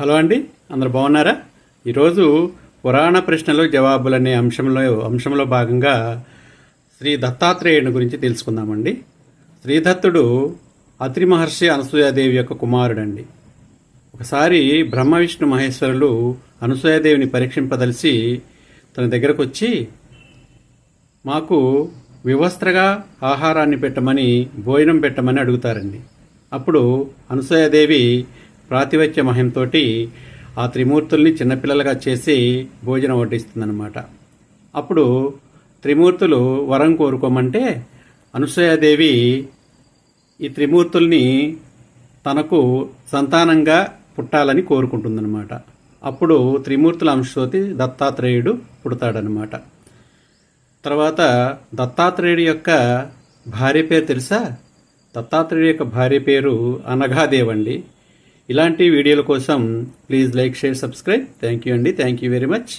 Hello అండి అందరు బాగున్నారా? ఈరోజు పురాణ ప్రశ్నలు జవాబులు అనే అంశంలో అంశంలో భాగంగా శ్రీ దత్తాత్రేయుని గురించి తెలుసుకుందామండి. శ్రీదత్తుడు అత్రి మహర్షి అనసూయాదేవి యొక్క కుమారుడండి. ఒకసారి బ్రహ్మ విష్ణు మహేశ్వరులు అనసూయాదేవిని పరీక్షింపదలిసి తన దగ్గరకు వచ్చి మాకు వివస్త్రగా ఆహారాన్ని పెట్టమని భోజనం పెట్టమని అడుగుతారండి. అప్పుడు అనసూయాదేవి ప్రాతివత్య మహిమతో ఆ త్రిమూర్తుల్ని చిన్నపిల్లలుగా చేసి భోజనం వడ్డిస్తుందన్నమాట. అప్పుడు త్రిమూర్తులు వరం కోరుకోమంటే అనసూయాదేవి ఈ త్రిమూర్తుల్ని తనకు సంతానంగా పుట్టాలని కోరుకుంటుందన్నమాట. అప్పుడు త్రిమూర్తుల అంశతోటి దత్తాత్రేయుడు పుడతాడనమాట తర్వాత దత్తాత్రేయుడి యొక్క భార్య పేరు తెలుసా? దత్తాత్రేయుడి యొక్క భార్య పేరు అనఘాదేవ్ అండి ఇలాంటి వీడియోల కోసం please like share subscribe thank you అండి. Thank you very much